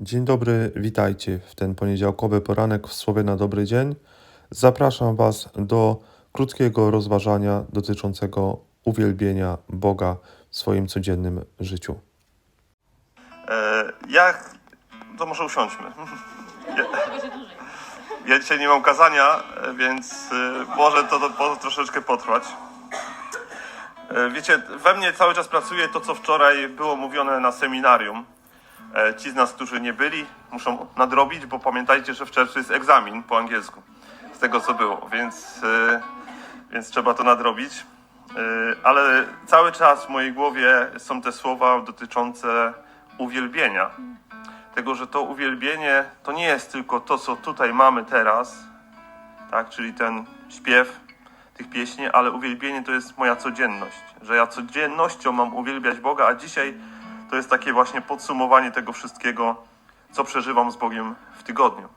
Dzień dobry, witajcie w ten poniedziałkowy poranek w Słowie na dobry dzień. Zapraszam Was do krótkiego rozważania dotyczącego uwielbienia Boga w swoim codziennym życiu. E, Ja, to może usiądźmy. Ja, ja dzisiaj nie mam kazania, e, więc e, może to, to, troszeczkę potrwać. E, Wiecie, we mnie cały czas pracuje to, co wczoraj było mówione na seminarium. E, Ci z nas, którzy nie byli, muszą nadrobić, bo pamiętajcie, że w czerwcu jest egzamin po angielsku z tego, co było, więc, e, więc trzeba to nadrobić. E, Ale cały czas w mojej głowie są te słowa dotyczące uwielbienia. Tego, że to uwielbienie to nie jest tylko to, co tutaj mamy teraz, tak, czyli ten śpiew tych pieśni, ale uwielbienie to jest moja codzienność. Że ja codziennością mam uwielbiać Boga, a dzisiaj to jest takie właśnie podsumowanie tego wszystkiego, co przeżywam z Bogiem w tygodniu.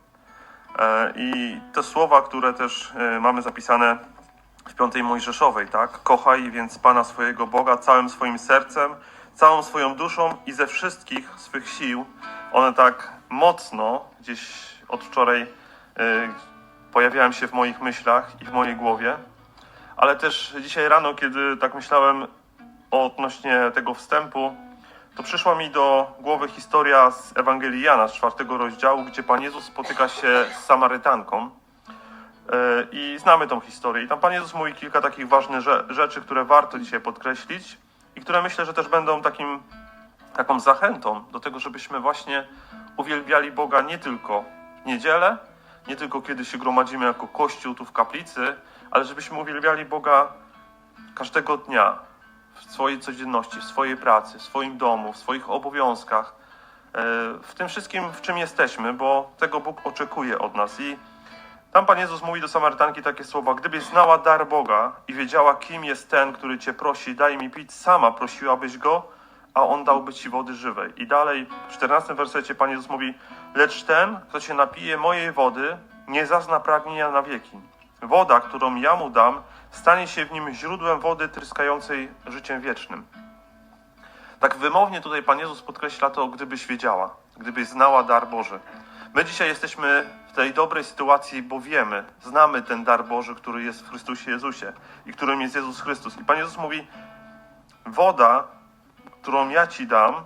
E, I te słowa, które też e, mamy zapisane w piątej Mojżeszowej, tak? Kochaj więc Pana swojego Boga całym swoim sercem, całą swoją duszą i ze wszystkich swych sił. One tak mocno gdzieś od wczoraj y, pojawiają się w moich myślach i w mojej głowie. Ale też dzisiaj rano, kiedy tak myślałem odnośnie tego wstępu, to przyszła mi do głowy historia z Ewangelii Jana z czwartego rozdziału, gdzie Pan Jezus spotyka się z Samarytanką. E, I znamy tą historię. I tam Pan Jezus mówi kilka takich ważnych rze- rzeczy, które warto dzisiaj podkreślić i które myślę, że też będą takim, taką zachętą do tego, żebyśmy właśnie uwielbiali Boga nie tylko w niedzielę, nie tylko kiedy się gromadzimy jako kościół tu w kaplicy, ale żebyśmy uwielbiali Boga każdego dnia w swojej codzienności, w swojej pracy, w swoim domu, w swoich obowiązkach, e, w tym wszystkim, w czym jesteśmy, bo tego Bóg oczekuje od nas. I tam Pan Jezus mówi do Samarytanki takie słowa: Gdybyś znała dar Boga i wiedziała, kim jest ten, który cię prosi, daj mi pić, sama prosiłabyś go, a on dałby ci wody żywej. I dalej w 14 wersecie Pan Jezus mówi: Lecz ten, kto się napije mojej wody, nie zazna pragnienia na wieki. Woda, którą ja mu dam, stanie się w nim źródłem wody tryskającej życiem wiecznym. Tak wymownie tutaj Pan Jezus podkreśla to, gdybyś wiedziała, gdybyś znała dar Boży. My dzisiaj jesteśmy w tej dobrej sytuacji, bo wiemy, znamy ten dar Boży, który jest w Chrystusie Jezusie i którym jest Jezus Chrystus. I Pan Jezus mówi, woda, którą ja Ci dam,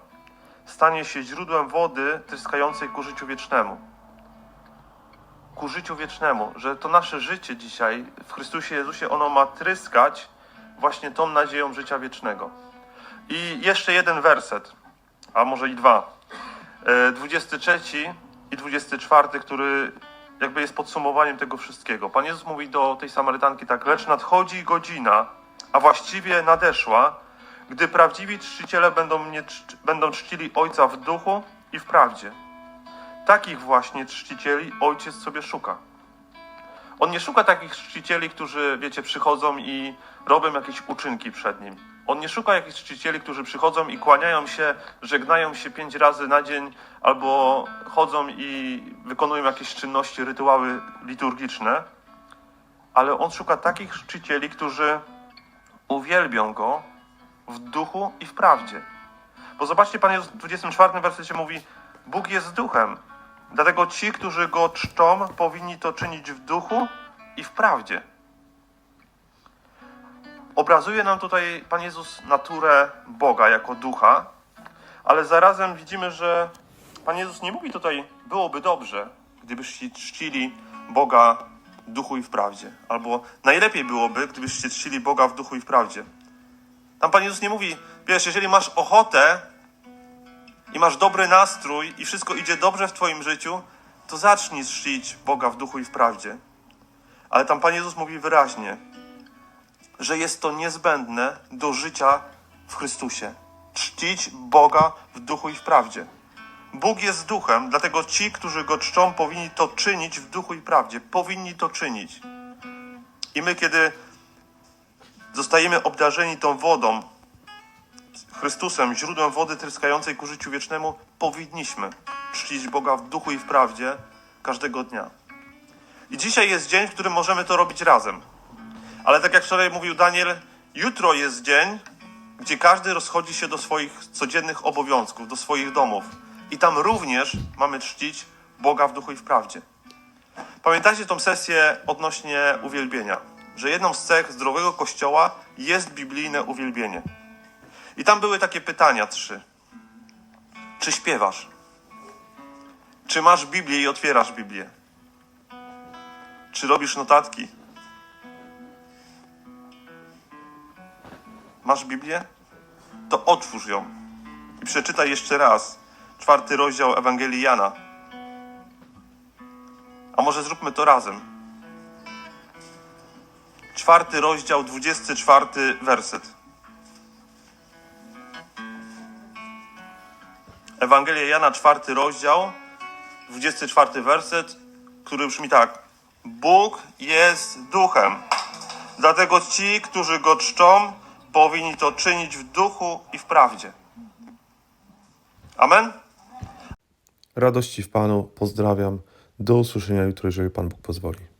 stanie się źródłem wody tryskającej ku życiu wiecznemu. Ku życiu wiecznemu, że to nasze życie dzisiaj w Chrystusie Jezusie, ono ma tryskać właśnie tą nadzieją życia wiecznego. I jeszcze jeden werset, a może i dwa. E, 23 i 24, który jakby jest podsumowaniem tego wszystkiego. Pan Jezus mówi do tej Samarytanki tak, lecz nadchodzi godzina, a właściwie nadeszła, gdy prawdziwi czciciele będą, mnie, będą czcili Ojca w duchu i w prawdzie. Takich właśnie czcicieli Ojciec sobie szuka. On nie szuka takich czcicieli, którzy, wiecie, przychodzą i robią jakieś uczynki przed nim. On nie szuka jakichś czcicieli, którzy przychodzą i kłaniają się, żegnają się pięć razy na dzień, albo chodzą i wykonują jakieś czynności, rytuały liturgiczne. Ale on szuka takich czcicieli, którzy uwielbią go w duchu i w prawdzie. Bo zobaczcie, Pan Jezus w 24 wersecie mówi: Bóg jest duchem. Dlatego ci, którzy go czczą, powinni to czynić w duchu i w prawdzie. Obrazuje nam tutaj Pan Jezus naturę Boga jako ducha, ale zarazem widzimy, że Pan Jezus nie mówi tutaj, byłoby dobrze, gdybyście czcili Boga w duchu i w prawdzie. Albo najlepiej byłoby, gdybyście czcili Boga w duchu i w prawdzie. Tam Pan Jezus nie mówi, wiesz, jeżeli masz ochotę i masz dobry nastrój i wszystko idzie dobrze w Twoim życiu, to zacznij czcić Boga w duchu i w prawdzie. Ale tam Pan Jezus mówi wyraźnie, że jest to niezbędne do życia w Chrystusie. Czcić Boga w duchu i w prawdzie. Bóg jest duchem, dlatego ci, którzy go czczą, powinni to czynić w duchu i prawdzie. Powinni to czynić. I my, kiedy zostajemy obdarzeni tą wodą, Chrystusem, źródłem wody tryskającej ku życiu wiecznemu, powinniśmy czcić Boga w duchu i w prawdzie każdego dnia. I dzisiaj jest dzień, w którym możemy to robić razem. Ale tak jak wczoraj mówił Daniel, jutro jest dzień, gdzie każdy rozchodzi się do swoich codziennych obowiązków, do swoich domów. I tam również mamy czcić Boga w duchu i w prawdzie. Pamiętajcie tą sesję odnośnie uwielbienia, że jedną z cech zdrowego kościoła jest biblijne uwielbienie. I tam były takie pytania trzy. Czy śpiewasz? Czy masz Biblię i otwierasz Biblię? Czy robisz notatki? Masz Biblię? To otwórz ją i przeczytaj jeszcze raz czwarty rozdział Ewangelii Jana. A może zróbmy to razem. Czwarty rozdział, dwudziesty czwarty werset. Ewangelia Jana, czwarty rozdział, 24 werset, który brzmi tak. Bóg jest duchem. Dlatego ci, którzy go czczą, powinni to czynić w duchu i w prawdzie. Amen? Radości w Panu, pozdrawiam. Do usłyszenia jutro, jeżeli Pan Bóg pozwoli.